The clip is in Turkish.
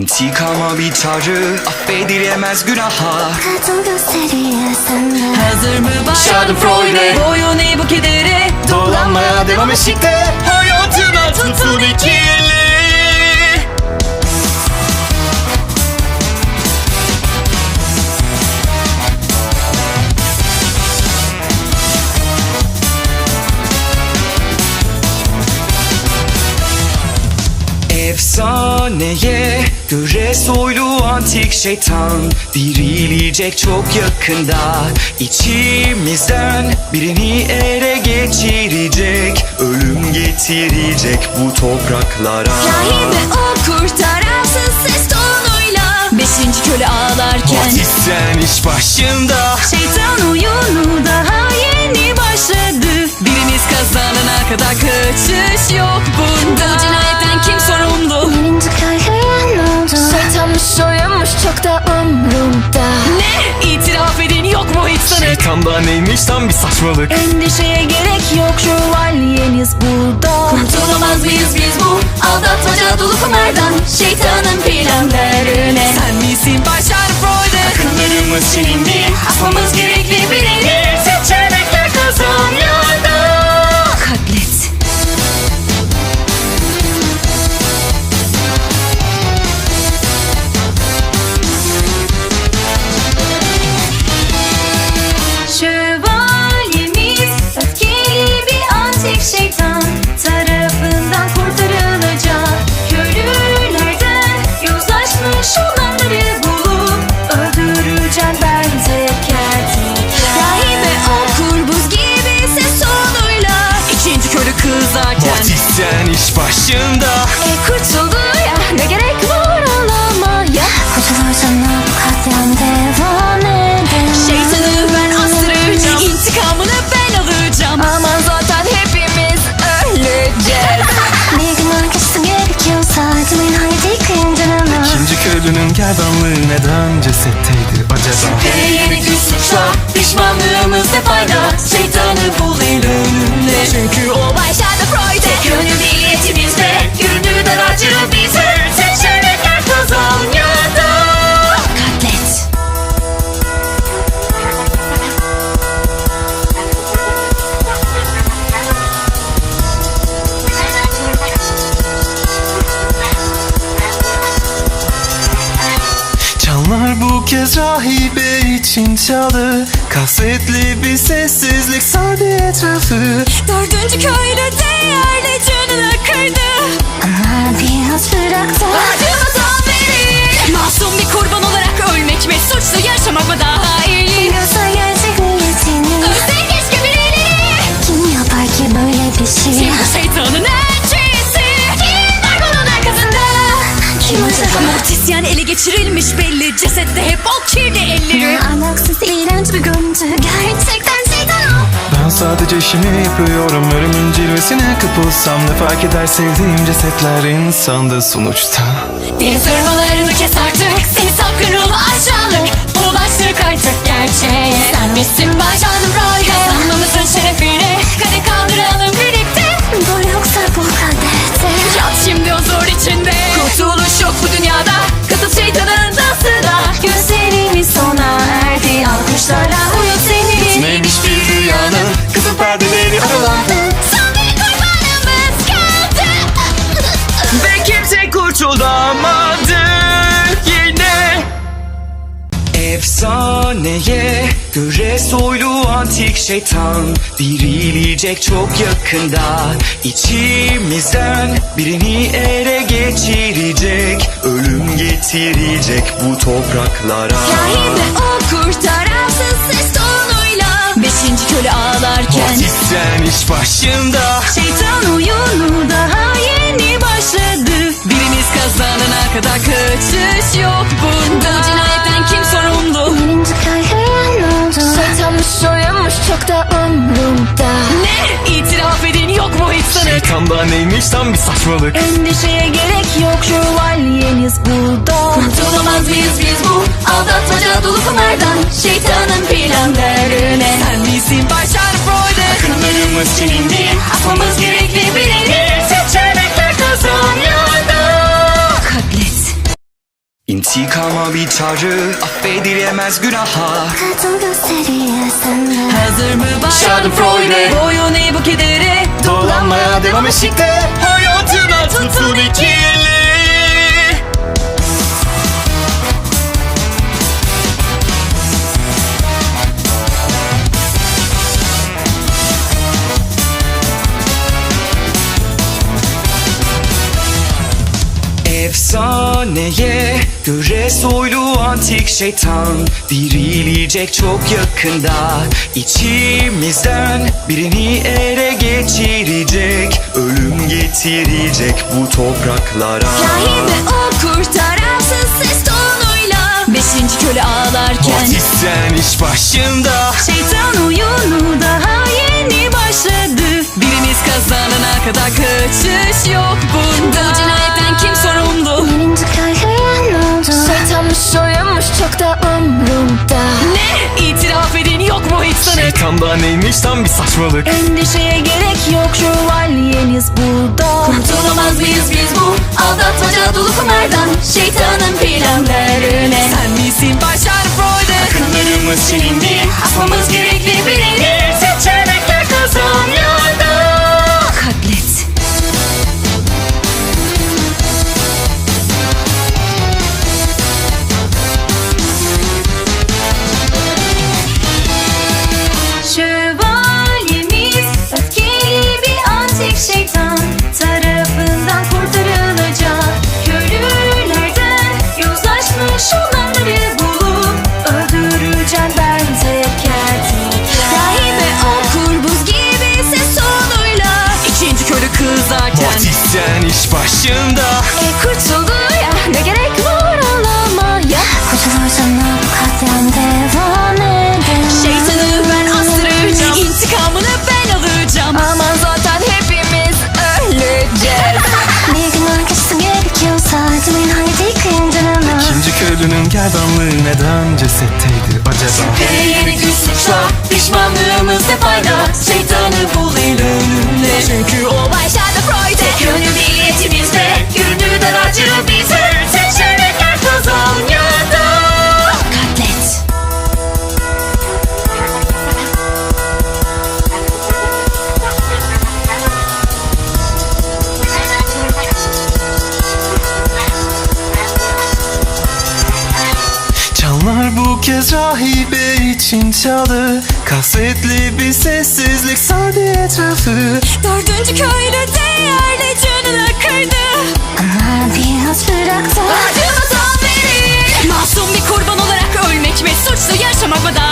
İntikama bir çağrı affedilemez günaha. Kadın gösteriyorsan da Hazır mı başladın Schadenfreude. Boyun eğ bu kedere. Dolanmaya devam eşikte Hayatına tutun ikili. Efsaneye göre soylu antik şeytan Dirilecek çok yakında. İçimizden birini ele geçirecek Ölüm getirecek bu topraklara. Rahibe o kurtaransız ses tonuyla Beşinci köle ağlarken. Batisten iş başında. Şeytan oyunu daha yeni başladı. Biriniz kazanana kadar kaçış yok bunda. Bu cinayetten çok da umrumda. Ne? İtiraf edin yok mu hiç sanık? Şeytanda neymiş? Tam bir saçmalık. Endişeye gerek yok şövalyeniz burada. Kurtulamaz mıyız biz bu aldatmaca dolu kumardan? Şeytanın planlarına. Sen misin Başar Freud'e? Akıllarımız silindi Pişmanlığımız ne fayda. Şeytanı bul önünde Çünkü o başladı Freud'e. Tek yönlü niyetimizde çaldı. Kasvetli bir sessizlik sardı etrafı. Dördüncü köylü geçirilmiş belli. Cesette hep o kirli elleri. Alaksız iğrenç bir görüntü Gerçekten şeytan o Ben sadece işimi yapıyorum. Ölümün cilvesine kapılsam Ne fark eder sevdiğim cesetler? İnsandı sonuçta. Deniz ırmalarını kes artık. Seni sapkın ruhlu aşağılık. Ulaştık artık gerçeğe. Sen misin başardım Roy'e? Kazanmamızın şerefine kimse kurtulamadı yine. Efsaneye göre soylu antik şeytan Dirilecek çok yakında. İçimizden birini ele geçirecek Ölüm getirecek bu topraklara. Rahibe o kurtaransız ses tonuyla Beşinci köle ağlarken. Batisten iş başında. Şeytan oyunu kadar kaçış yok bunda. Bu cinayetten kim sorumlu? Birinci kahraman oldu. Şeytanmış soyunmuş çok da umrumda. Ne? İtiraf edin yok mu hiç sanık? Şeytanda neymiş tam bir saçmalık. Endişeye gerek yok şövalyeniz burada. Kurtulamaz mıyız biz bu aldatmaca dolu kumardan? Şeytanın planlarına. Sen misin Başar Freud'e? Akıllarımız silindi Asmamız gerekli birini İntikama bir çağrı affedilemez günaha Kadın gösteriyor sende Hazır mı başladın Schadenfreude. Boyun eğ bu kedere Dolanmaya devam eşikte Hayatına tutun Efsaneye göre soylu antik şeytan Dirilecek çok yakında. İçimizden birini ele geçirecek Ölüm getirecek bu topraklara. Rahibe o kurtaransız ses tonuyla. Beşinci köle ağlarken Batisten iş başında. Şeytan oyunu daha yeni başladı Birimiz kazanana kadar kaçış yok bunda. Bu cinayetten kim sorumlu? Birinci kahraman oldu? Şeytanmış soyunmuş çok da umrumda. Ne? İtiraf edin yok mu hiç sanık? Şeytanda neymiş? Tam bir saçmalık. Endişeye gerek yok şövalyeniz burada. Kurtulamaz mıyız biz bu aldatmaca dolu kumardan Şeytanın başında. E kurtuldu ya ne gerek var ağlamaya? Kurtulursan bu katliam devam eder. Şeytanı ben astıracağım İntikamını ben alacağım. Aman zaten hepimiz öleceğiz. Bir gün arkası gerekiyorsa acımayın haydi kıyıncanama İkinci köylünün gerdanlığı neden cesetteydi acaba? Ve yeni güç suçla Pişmanlığımız ne fayda. Şeytanı bul el önünde. Çünkü o başlarda Freud'e You knew the 80 music, you knew that I should be rahibe için çaldı Kasetli bir sessizlik sardı etrafı. Dördüncü köylü değerli canını kırdı. Ama biraz bıraktı Acıma son verin Masum bir kurban olarak ölmek ve suçlu yaşamak mı daha